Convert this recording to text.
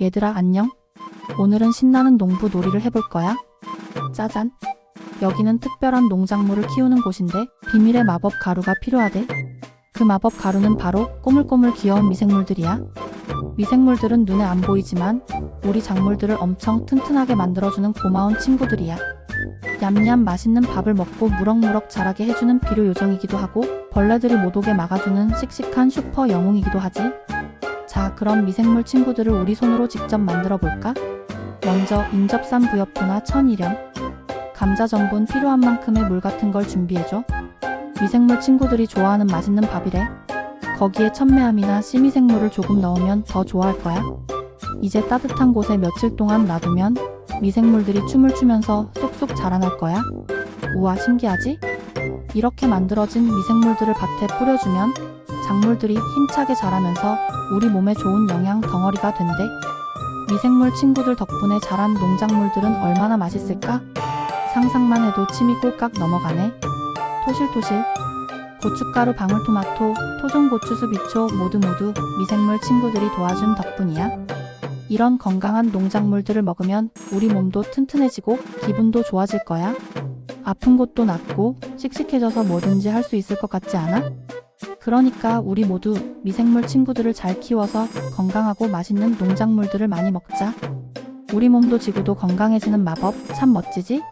얘들아 안녕? 오늘은 신나는 농부 놀이를 해볼 거야. 짜잔. 여기는 특별한 농작물을 키우는 곳인데 비밀의 마법 가루가 필요하대. 그 마법 가루는 바로 꼬물꼬물 귀여운 미생물들이야. 미생물들은 눈에 안 보이지만 우리 작물들을 엄청 튼튼하게 만들어주는 고마운 친구들이야. 냠냠 맛있는 밥을 먹고 무럭무럭 자라게 해주는 비료 요정이기도 하고 벌레들이 못 오게 막아주는 씩씩한 슈퍼 영웅이기도 하지. 자, 그럼 미생물 친구들을 우리 손으로 직접 만들어 볼까? 먼저 인접산 부엽토나 천일염, 감자 전분 필요한 만큼의 물 같은 걸 준비해줘. 미생물 친구들이 좋아하는 맛있는 밥이래. 거기에 천매암이나 씨미생물을 조금 넣으면 더 좋아할 거야. 이제 따뜻한 곳에 며칠 동안 놔두면 미생물들이 춤을 추면서 쏙쏙 자라날 거야. 우와, 신기하지? 이렇게 만들어진 미생물들을 밭에 뿌려주면 작물들이 힘차게 자라면서 우리 몸에 좋은 영양 덩어리가 된대. 미생물 친구들 덕분에 자란 농작물들은 얼마나 맛있을까? 상상만 해도 침이 꼴깍 넘어가네. 토실토실. 고춧가루, 방울토마토, 토종고추수, 비초 모두 모두 미생물 친구들이 도와준 덕분이야. 이런 건강한 농작물들을 먹으면 우리 몸도 튼튼해지고 기분도 좋아질 거야. 아픈 곳도 낫고 씩씩해져서 뭐든지 할 수 있을 것 같지 않아? 그러니까 우리 모두 미생물 친구들을 잘 키워서 건강하고 맛있는 농작물들을 많이 먹자. 우리 몸도 지구도 건강해지는 마법 참 멋지지?